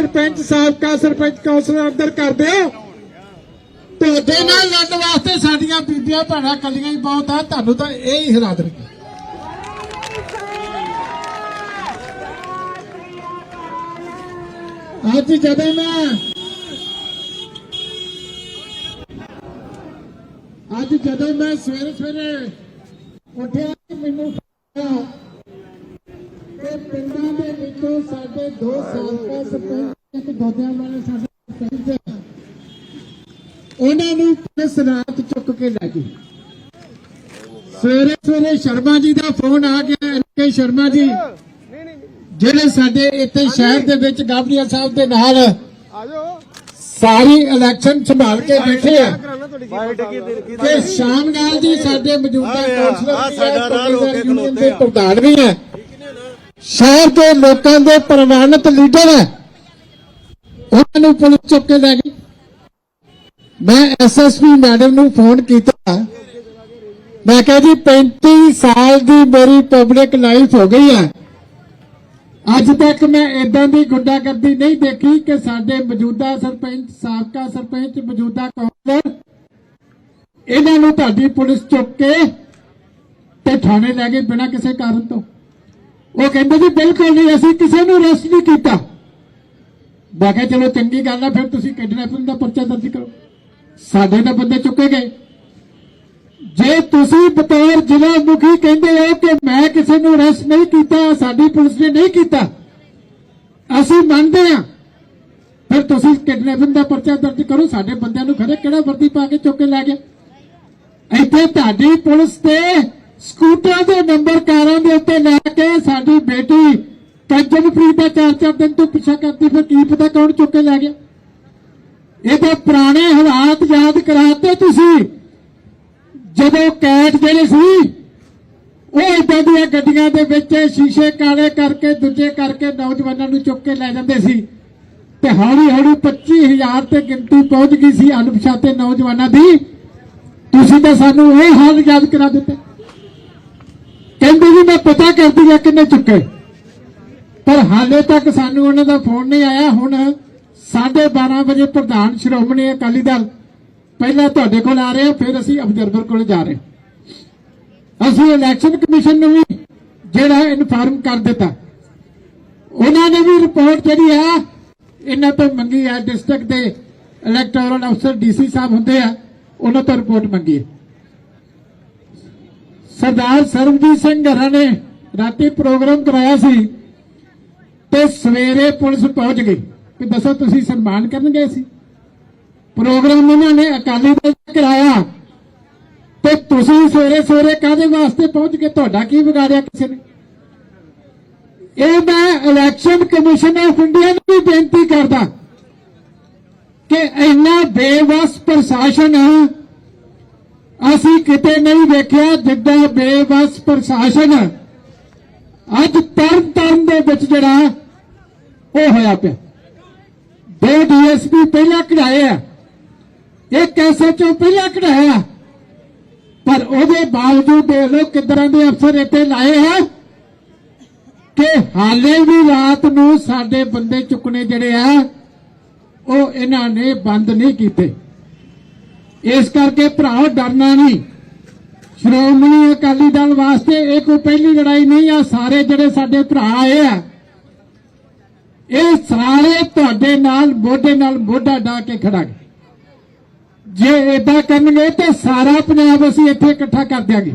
ਸਰਪੰਚ ਸਾਬਕਾ ਸਰਪੰਚ ਕੌਂਸਲਰ ਅੰਦਰ ਕਰ ਦਿਓ ਤੁਹਾਡੇ ਨਾਲ ਲੜਨ ਵਾਸਤੇ ਸਾਡੀਆਂ ਬੀਬੀਆਂ ਭੈਣਾਂ ਕੱਲੀਆਂ ਹੀ ਬਹੁਤ ਆ, ਤੁਹਾਨੂੰ ਤਾਂ ਇਹ ਹੀ ਹਿਲਾ ਦੇਣਗੇ ਅੱਜ ਜਦੋਂ ਮੈਂ ਅੱਜ ਜਦੋਂ ਮੈਂ ਸਵੇਰੇ ਸਵੇਰੇ ਉੱਠਿਆ, ਮੈਨੂੰ ਹੋਇਆ ਤੇ ਪਿੰਡਾਂ ਦੇ ਵਿੱਚੋਂ ਸਾਡੇ ਦੋ ਸਾਬਕਾ ਸਰਪੰਚ ਇੱਕ ਦੋਦਿਆਂ ਵਾਲੇ ਸਾਡੇ ਸਰਪੰਚ ਉਹਨਾਂ ਨੂੰ ਪੁਲਿਸ ਰਾਤ ਚੁੱਕ ਕੇ ਲੈ ਗਈ। ਸਵੇਰੇ ਸਵੇਰੇ ਸ਼ਰਮਾ ਜੀ ਦਾ ਫੋਨ ਆ ਗਿਆ ਐਨਕੇ ਸ਼ਰਮਾ ਜੀ। ਜਿਹੜੇ ਸਾਡੇ ਇੱਥੇ ਸ਼ਹਿਰ ਦੇ ਵਿੱਚ ਗਾਬਰੀਆ ਸਾਹਿਬ ਦੇ ਨਾਲ ਆਜੋ। ਸਾਰੀ ਇਲੈਕਸ਼ਨ ਸੰਭਾਲ ਕੇ ਬੈਠੇ ਆ। ਤੇ ਸ਼ਾਮ ਨਾਲ ਜੀ ਸਾਡੇ ਮੌਜੂਦਾ ਕੌਂਸਲਰ ਸਾਡਾ ਹੈ, ਰਾਹ ਪੱਤਰਕਾਰ ਖਲੋਤੇ ਆ। ਪ੍ਰਧਾਨ ਵੀ ਹੈ। ਸ਼ਹਿਰ ਦੇ ਲੋਕਾਂ ਦੇ ਪ੍ਰਵਾਨਿਤ ਲੀਡਰ ਹੈ। ਉਹਨਾਂ ਨੂੰ ਪੁਲਿਸ ਚੁੱਕ ਕੇ ਲੈ ਗਈ। ਮੈਂ ਐਸਐਸਪੀ ਮੈਡਮ ਨੂੰ ਫੋਨ ਕੀਤਾ। ਮੈਂ ਕਿਹਾ ਜੀ 35 ਸਾਲ ਦੀ ਮੇਰੀ ਪਬਲਿਕ ਲਾਈਫ ਹੋ ਗਈ ਹੈ। ਅੱਜ ਤੱਕ ਮੈਂ ਇਦਾਂ ਦੀ ਗੁੰਡਾਗਰਦੀ ਨਹੀਂ ਦੇਖੀ ਕਿ ਸਾਡੇ ਮੌਜੂਦਾ ਸਰਪੰਚ, ਸਾਬਕਾ ਸਰਪੰਚ, ਮੌਜੂਦਾ ਕੌਂਸਲਰ, ਇਹਨਾਂ ਨੂੰ ਤੁਹਾਡੀ ਪੁਲਿਸ ਚੁੱਕ ਕੇ ਤੇ ਥਾਣੇ ਲੈ ਗਏ ਬਿਨਾਂ ਕਿਸੇ ਕਾਰਨ ਤੋਂ। ਉਹ ਕਹਿੰਦੇ ਜੀ ਬਿਲਕੁਲ ਨਹੀਂ, ਅਸੀਂ ਕਿਸੇ ਨੂੰ ਅਰੈਸਟ ਨਹੀਂ ਕੀਤਾ। ਮੈਂ ਕਿਹਾ ਚਲੋ ਚੰਗੀ ਗੱਲ ਆ, ਫਿਰ ਤੁਸੀਂ ਕਿਡਨੈਪਿੰਗ ਦਾ ਪਰਚਾ ਦਰਜ ਕਰੋ। ਸਾਡੇ ਤਾਂ ਬੰਦੇ ਚੁੱਕੇ ਗਏ। ਜੇ ਤੁਸੀਂ ਬਤੌਰ ਜ਼ਿਲ੍ਹਾ ਮੁਖੀ ਕਹਿੰਦੇ ਹੋ ਕਿ ਮੈਂ ਕਿਸੇ ਨੂੰ ਅਰੈਸਟ ਨਹੀਂ ਕੀਤਾ, ਸਾਡੀ ਪੁਲਿਸ ਨੇ ਨਹੀਂ ਕੀਤਾ, ਅਸੀਂ ਮੰਨਦੇ ਹਾਂ। ਫਿਰ ਤੁਸੀਂ ਕਿਡਨੈਪਿੰਗ ਦਾ ਪਰਚਾ ਦਰਜ ਕਰੋ, ਸਾਡੇ ਬੰਦਿਆਂ ਨੂੰ ਖੜੇ ਕਿਹੜਾ ਵਰਦੀ ਪਾ ਕੇ ਚੁੱਕ ਕੇ ਲੈ ਗਏ? ਇੱਥੇ ਤੁਹਾਡੀ ਪੁਲਿਸ ਤੇ ਸਕੂਟਰਾਂ ਦੇ ਨੰਬਰ ਕਾਰਾਂ ਦੇ ਉੱਤੇ ਲੈ ਕੇ ਸਾਡੀ ਬੇਟੀ ਕੰਚਨਪ੍ਰੀਤ ਦਾ ਚਾਰ ਚਾਰ ਦਿਨ ਤੋਂ ਪਿੱਛਾ ਕਰਦੀ, ਫਿਰ ਕੀ ਪਤਾ ਕੌਣ ਚੁੱਕ ਕੇ ਲੈ ਗਿਆ। ਇਹਦੇ ਪੁਰਾਣੇ ਹਾਲਾਤ ਯਾਦ ਕਰਾਤੇ ਤੁਸੀਂ। ਜਦੋਂ ਕੈਟ ਜਿਹੜੇ ਸੀ, ਉਹ ਇਦਾਂ ਦੀਆਂ ਗੱਡੀਆਂ ਦੇ ਵਿੱਚ ਸ਼ੀਸ਼ੇ ਕਾਲੇ ਕਰਕੇ, ਦੂਜੇ ਕਰਕੇ ਨੌਜਵਾਨਾਂ ਨੂੰ ਚੁੱਕ ਕੇ ਲੈ ਜਾਂਦੇ ਸੀ। ਤੇ ਹੌਲੀ ਹੌਲੀ 25000 ਤੇ ਗਿਣਤੀ ਪਹੁੰਚ ਗਈ ਸੀ ਅਣਪਛਾਤੇ ਨੌਜਵਾਨਾਂ ਦੀ। ਤੁਸੀਂ ਤਾਂ ਸਾਨੂੰ ਇਹ ਹਾਲ ਯਾਦ ਕਰਾ ਦਿੱਤੇ। ਕਹਿੰਦੇ ਜੀ ਮੈਂ ਪਤਾ ਕਰਦੀ ਆ ਕਿੰਨੇ ਚੁੱਕੇ। ਪਰ ਹਾਲੇ ਤੱਕ ਸਾਨੂੰ ਉਹਨਾਂ ਦਾ ਫੋਨ ਨਹੀਂ ਆਇਆ। ਹੁਣ 12:30 ਵਜੇ ਪ੍ਰਧਾਨ ਸ਼੍ਰੋਮਣੀ ਅਕਾਲੀ ਦਲ ਪਹਿਲਾਂ ਤੁਹਾਡੇ ਕੋਲ ਆ ਰਹੇ ਆ, ਫਿਰ ਅਸੀਂ ਅਬਜ਼ਰਵਰ ਕੋਲ ਜਾ ਰਹੇ ਅਸੀਂ ਇਲੈਕਸ਼ਨ ਕਮਿਸ਼ਨ ਨੂੰ ਵੀ ਜਿਹੜਾ ਇਨਫਾਰਮ ਕਰ ਦਿੱਤਾ। ਉਹਨਾਂ ਨੇ ਵੀ ਰਿਪੋਰਟ ਜਿਹੜੀ ਆ, ਇਹਨਾਂ ਤੋਂ ਮੰਗੀ ਆ, ਡਿਸਟ੍ਰਿਕਟ ਦੇ ਇਲੈਕਟੋਰਲ ਅਫਸਰ ਡੀਸੀ ਸਾਹਿਬ ਹੁੰਦੇ ਆ, ਉਹਨਾਂ ਤੋਂ ਰਿਪੋਰਟ ਮੰਗੀ ਹੈ ਸਰਦਾਰ ਸਰਬਜੀਤ ਸਿੰਘ ਘਰਾ ਨੇ ਰਾਤੀ ਪ੍ਰੋਗਰਾਮ ਕਰਾਇਆ ਸੀ ਤੇ ਸਵੇਰੇ ਪੁਲਿਸ ਪਹੁੰਚ ਗਈ ਕਿ ਦੱਸੋ ਤੁਸੀਂ ਸਨਮਾਨ ਕਰਨ ਗਏ ਸੀ। ਪ੍ਰੋਗਰਾਮ ਉਹਨਾਂ ਨੇ ਅਕਾਲੀ ਦਲ ਕਰਾਇਆ ਤੇ ਤੁਸੀਂ ਸਵੇਰੇ ਸਵੇਰੇ ਕਾਹਦੇ ਵਾਸਤੇ ਪਹੁੰਚ ਕੇ ਤੁਹਾਡਾ ਕੀ ਵਿਗਾੜਿਆ ਕਿਸੇ ਨੇ? ਇਹ ਮੈਂ ਇਲੈਕਸ਼ਨ ਕਮਿਸ਼ਨ ਆਫ ਇੰਡੀਆ ਨੂੰ ਵੀ ਬੇਨਤੀ ਕਰਦਾ ਕਿ ਇੰਨਾ ਬੇਵਸ ਪ੍ਰਸ਼ਾਸਨ ਅਸੀਂ ਕਿਤੇ ਨਹੀਂ ਵੇਖਿਆ ਜਿੱਦਾਂ ਬੇਵਸ ਪ੍ਰਸ਼ਾਸਨ ਅੱਜ ਤਰਨ ਤਰਨ ਦੇ ਵਿੱਚ ਜਿਹੜਾ ਉਹ ਹੋਇਆ ਪਿਆ। ਦੋ ਡੀਐਸਪੀ ਪਹਿਲਾਂ ਕਢਾਏ ਆ, ਇੱਕ ਐਸਐਚਓ ਪਹਿਲਾਂ ਕਢਾਇਆ ਪਰ ਉਹਦੇ ਬਾਵਜੂਦ ਦੇਖ ਲਓ ਕਿੱਦਾਂ ਦੇ ਅਫਸਰ ਇੱਥੇ ਲਾਏ ਹੈ ਕਿ ਹਾਲੇ ਵੀ ਰਾਤ ਨੂੰ ਸਾਡੇ ਬੰਦੇ ਚੁੱਕਣੇ ਜਿਹੜੇ ਆ, ਉਹ ਇਹਨਾਂ ਨੇ ਬੰਦ ਨਹੀਂ ਕੀਤੇ। ਇਸ ਕਰਕੇ ਭਰਾਓ, ਡਰਨਾ ਨਹੀਂ। ਸ਼੍ਰੋਮਣੀ ਅਕਾਲੀ ਦਲ ਵਾਸਤੇ ਇਹ ਕੋਈ ਪਹਿਲੀ ਲੜਾਈ ਨਹੀਂ ਆ, ਸਾਰੇ ਜਿਹੜੇ ਸਾਡੇ ਭਰਾ ਆਏ ਆ। ਇਹ ਸਾਰੇ ਤੁਹਾਡੇ ਨਾਲ, ਮੋਢੇ ਨਾਲ ਮੋਢਾ ਡਾ ਕੇ ਖੜਾਂਗੇ ਜੇ ਇਦਾਂ ਕਰਨਗੇ ਤਾਂ ਸਾਰਾ ਪੰਜਾਬ ਅਸੀਂ ਇੱਥੇ ਇਕੱਠਾ ਕਰ ਦਿਆਂਗੇ।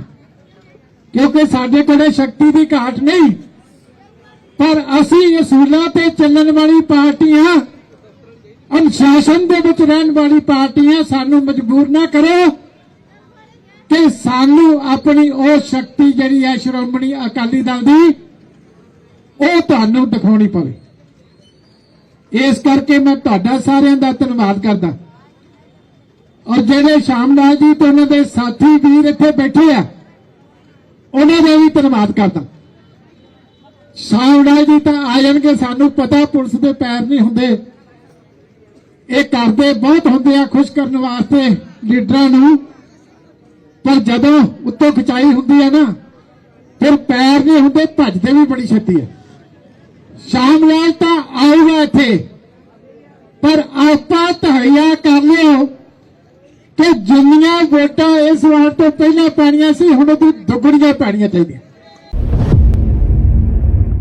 ਕਿਉਂਕਿ ਸਾਡੇ ਕੋਲੇ ਸ਼ਕਤੀ ਦੀ ਘਾਟ ਨਹੀਂ। ਪਰ ਅਸੀਂ ਅਸੂਲਾਂ ਤੇ ਚੱਲਣ ਵਾਲੀ ਪਾਰਟੀਆਂ ਅਨੁਸ਼ਾਸਨ ਦੇ ਵਿੱਚ ਰਹਿਣ ਵਾਲੀ ਪਾਰਟੀਆਂ ਸਾਨੂੰ ਮਜਬੂਰ ਨਾ ਕਰੋ ਕਿ ਸਾਨੂੰ ਆਪਣੀ ਉਹ ਸ਼ਕਤੀ ਜਿਹੜੀ ਹੈ ਸ਼੍ਰੋਮਣੀ ਅਕਾਲੀ ਦਲ ਦੀ, ਉਹ ਤੁਹਾਨੂੰ ਦਿਖਾਉਣੀ ਪਵੇ। ਇਸ ਕਰਕੇ ਮੈਂ ਤੁਹਾਡਾ ਸਾਰਿਆਂ ਦਾ ਧੰਨਵਾਦ ਕਰਦਾ। ਔਰ ਜਿਹੜੇ ਸ਼ਾਮਲਾਲ ਜੀ ਤੇ ਉਹਨਾਂ ਦੇ ਸਾਥੀ ਵੀਰ ਇੱਥੇ ਬੈਠੇ ਆ, ਉਹਨਾਂ ਦਾ ਵੀ ਧੰਨਵਾਦ ਕਰਦਾ। ਸ਼ਾਮਲਾਲ ਜੀ ਤਾਂ ਆ ਜਾਣਗੇ, ਸਾਨੂੰ ਪਤਾ ਪੁਲਿਸ ਦੇ ਪੈਰ ਨਹੀਂ ਹੁੰਦੇ। ਇਹ ਕਰਦੇ ਬਹੁਤ ਹੁੰਦੇ ਆ ਖੁਸ਼ ਕਰਨ ਵਾਸਤੇ ਲੀਡਰਾਂ ਨੂੰ, ਪਰ ਜਦੋਂ ਉੱਤੋਂ ਖਚਾਈ ਹੁੰਦੀ ਹੈ ਨਾ, ਫਿਰ ਪੈਰ ਨਹੀਂ ਹੁੰਦੇ ਭੱਜਦੇ ਵੀ ਬੜੀ ਛੇਤੀ ਹੈ। ਸ਼ਾਮ ਲਾਲ ਤਾਂ ਆਊਗਾ ਇੱਥੇ ਤਹਈਆ ਕਰ ਲਿਓ ਕਿ ਜਿੰਨੀਆਂ ਵੋਟਾਂ ਇਸ ਵਾਰ ਤੋਂ ਪਹਿਲਾਂ ਪਾਣੀਆਂ ਸੀ, ਹੁਣ ਉਹਦੀ ਦੁੱਗਣੀਆਂ ਪਾਣੀਆਂ ਚਾਹੀਦੀਆਂ।